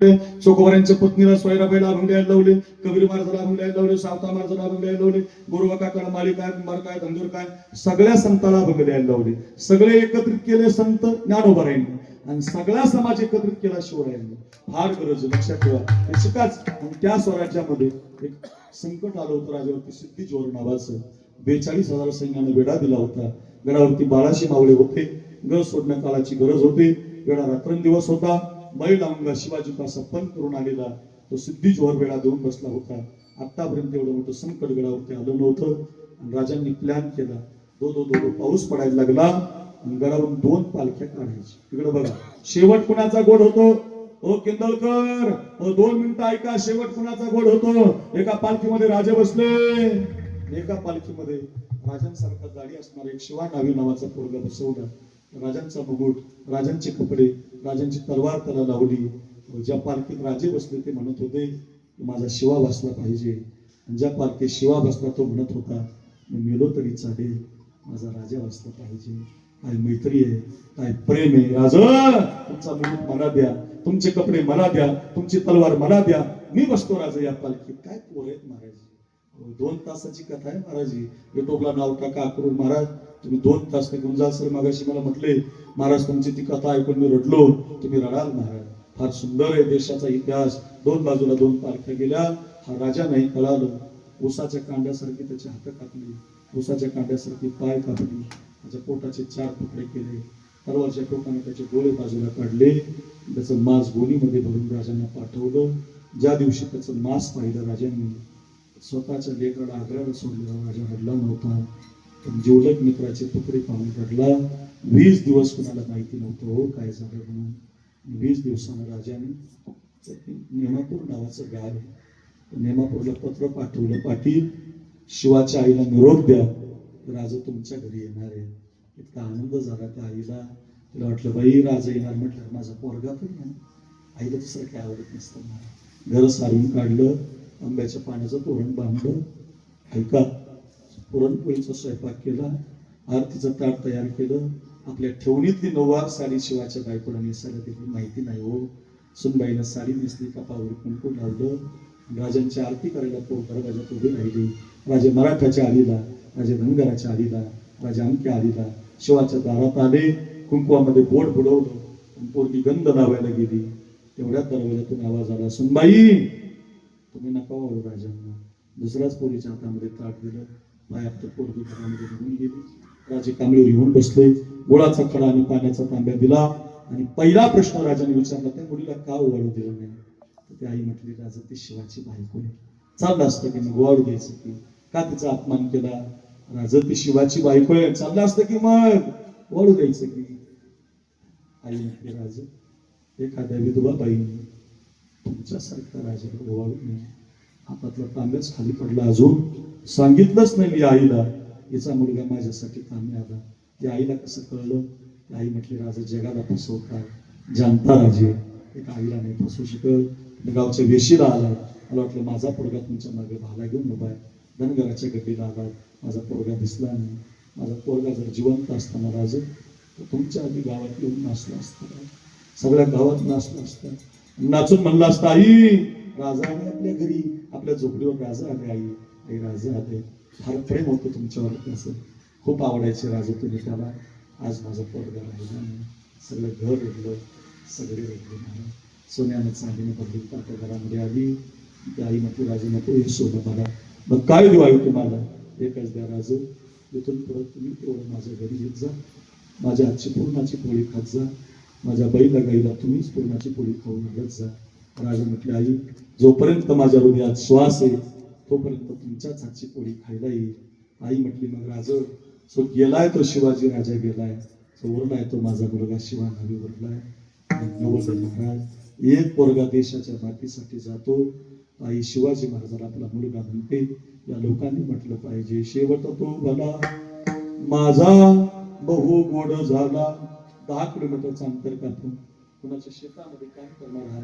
चोखोबऱ्यांच्या पत्नीला सोयराबाईला अभंग द्यायला लावले कबीर महाराजाला अभंग द्यायला लावले सावता महाराजाला अभंग द्यायला लावले गुरुवा काकाला माळी काय कुंभार काय धंदूर काय सगळ्या संताला अभंग द्यायला लावले. सगळे एकत्रित केले संत ज्ञानोबारायांनी आणि सगळा समाज एकत्रित केला शिवरायांनी. फार गरज लक्षात ठेवा. शिकाच आणि त्या स्वराज्यामध्ये एक संकट आलं होतं राजावरती सिद्धी जोर नावाचं. बेचाळीस हजार सैन्यानं वेढा दिला होता. गडावरती बाळाशी मावळे होते. गड सोडण्या काळाची गरज होती. वेळा रात्रंदिवस होता. बैल अंगा शिवाजी पासा करून आलेला तो सिद्धी जोहर वेळा देऊन बसला होता. आतापर्यंत एवढं मोठं संकट गडावरती आलं नव्हतं. आणि राजांनी प्लॅन केला. दो दो दो दो पाऊस पडायला लागला. आणि गडावरून दोन पालख्या काढायची. तिकडे बघा. शेवट कुणाचा गोड होतो? ओ किंदळकर. दोन मिनिटं ऐका. शेवट कुणाचा गोड होतो? एका पालखीमध्ये राजे बसले. एका पालखीमध्ये राजांसारखा जाडी असणारा एक शिवा नावी नावाचा पोरगा बसवला. राजांचा मुकुट राजांचे कपडे राजांची तलवार त्याला लावली. ज्या पालखीत राजे बसले ते म्हणत होते की माझा शिवा बसला पाहिजे. ज्या पालखीत शिवा बसला तो म्हणत होता मी मेलो तरी चालेल माझा राजा बसला पाहिजे. काय मैत्री आहे काय प्रेम आहे. राजा तुमचा मुकुट मला द्या तुमचे कपडे मला द्या तुमची तलवार मला द्या. मी बसतो राजा या पालखीत. काय पोर आहेत महाराज? दोन तासाची कथा आहे महाराजी युट्यूबला नाव टाका अक्रूर महाराज. तुम्ही दोन तास ते गुंजाल सर मागाशी मला म्हटले महाराज तुमची ती कथा ऐकून मी रडलो. तुम्ही रडाल महाराज. फार सुंदर आहे देशाचा इतिहास. दोन बाजूला दोन पालख्या गेल्या. हा राजा नाही कळालं ऊसाच्या कांड्यासारखी त्याची हात कापली. ऊसाच्या कांड्यासारखी पाय कापली. त्याच्या पोटाचे चार तुकडे केले. तलवारच्या टोकाने त्याचे डोळे बाजूला काढले. त्याचं मांस गोणीमध्ये भरून राजांना पाठवलं. ज्या दिवशी त्याचं मांस पाहिलं राजांनी स्वतःच्या लेकराला आग्र्याला सोडलेला राजा रडला नव्हता. जिवलग मित्राचे तुकडे पाहून रडला वीस दिवस कुणाला माहिती नव्हतं हो काय झालं म्हणून. वीस दिवसानं राजाने नेमापूर नावाचं गाव आहे. नेमापूरला पत्र पाठवलं पाटील शिवाच्या आईला निरोप द्या राजा तुमच्या घरी येणार आहे. इतका आनंद झाला त्या आईला. तिला वाटलं बाई राजा येणार म्हटलं माझा पोरगा पण आईला दुसरं काय आवडत नसतं. घर सारून काढलं आंब्याच्या पाण्याचं तोरण बांधलं. ऐका पुरणपोळीचा स्वयंपाक केला आरतीचं ताट तयार केलं आपल्या ठेवणीतली नऊवार साडी शिवाच्या बायकोला नेसायला तिथे माहिती नाही हो. सुनबाईनं साडी नेसली कपावर कुंकू लावलं राजांची आरती करायला तो दरवाजात उभी राहिली. राजे मराठाच्या आलीला राजे धनगराच्या आलीला राजे अमक्या आलीला शिवाच्या दारात आले कुंकुवामध्ये बोट बुडवलं पोरगी गंध लावायला गेली. तेवढ्या दरवाजातून आवाज आला सुनबाई तुम्ही नका राजांना. दुसऱ्याच पोरीच्या हातामध्ये ताट दिलं बाहेर पोरगी घरामध्ये निघून गेली. राजे कांबळीवर येऊन बसले. गोळाचा खडा आणि पाण्याचा तांब्या दिला. आणि पहिला प्रश्न राजाने विचारला त्या मुलीला का ओवाळू दिलं नाही? तर ती आई म्हटली राजा ती शिवाची बायको आहे. चाललं असतं की मग ओवाळू द्यायचं की? का तिचा अपमान केला? राजा ती शिवाची बायको आहे. चाललं असतं की मग ओवाळू द्यायचं की? आई म्हटली राजा एखाद्या विधवा बाईने तुमच्यासारखा राजाला ओवाळू नये हातातला तांब्याच खाली पडला अजून. सांगितलंच नाही मी आईला हिचा मुलगा माझ्यासाठी कामी आला. त्या आईला कसं कळलं? आई म्हटली राजा जगाला फसवता जानता राजे एक आईला नाही फसवू शकत. गावच्या वेशीला आला. मला वाटलं माझा पोरगा तुमच्या मागे भाला घेऊन उभा आहे. धनगराच्या गड्डीला आला. माझा पोरगा दिसला नाही. माझा पोरगा जर जिवंत असताना राजे तर तुमच्या आधी गावात येऊन नाचला असता सगळ्या गावात नाचला असता. नाचून म्हणला असता आई राजा आले आपल्या घरी. आपल्या झोपडीवर राजा आले आई. हे राजा आले फार प्रेम होतं तुमच्यावर त्याचं खूप आवडायचे राजे तुम्ही त्याला. आज माझा पोरगा राहिला नाही. सगळं घर रडलं. सगळे रडले मला. सोन्यानं चांदीने भरली. तात्या घरामध्ये आली. ती आई म्हटली राजे नको हे सोनं मला. मग काय देऊ आई तुम्हाला? एकच द्या राजू. इथून परत तुम्ही तेवढं माझ्या घरी येत जा. माझ्या आजची पूर्णाची पोळी खात जा. माझ्या बैला गाईला तुम्हीच पूर्णाची पोळी खाऊन घालत जा. राजा म्हटले आई जोपर्यंत माझ्या हृदयात श्वास आहे तोपर्यंत तुमच्याच हातची पोळी खायला येईल. आई म्हटली मग राज सो गेलाय तो शिवाजी राजा गेलाय. सो उरलाय तो माझा मुलगा शिवा नावी उरलाय नवल महाराज एक पोरगा देशाच्या मातीसाठी जातो. आई शिवाजी महाराजाला आपला मुलगा म्हणते. या लोकांनी म्हटलं पाहिजे शेवट तो भला. माझा बहु गोड झाला. दहा किलोमीटरचा अंतर कापून कुणाच्या शेतामध्ये काम करणार हा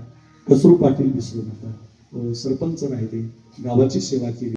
कसरू पाटील दिसलो नका. सरपंच राहिले गावाची सेवा केली.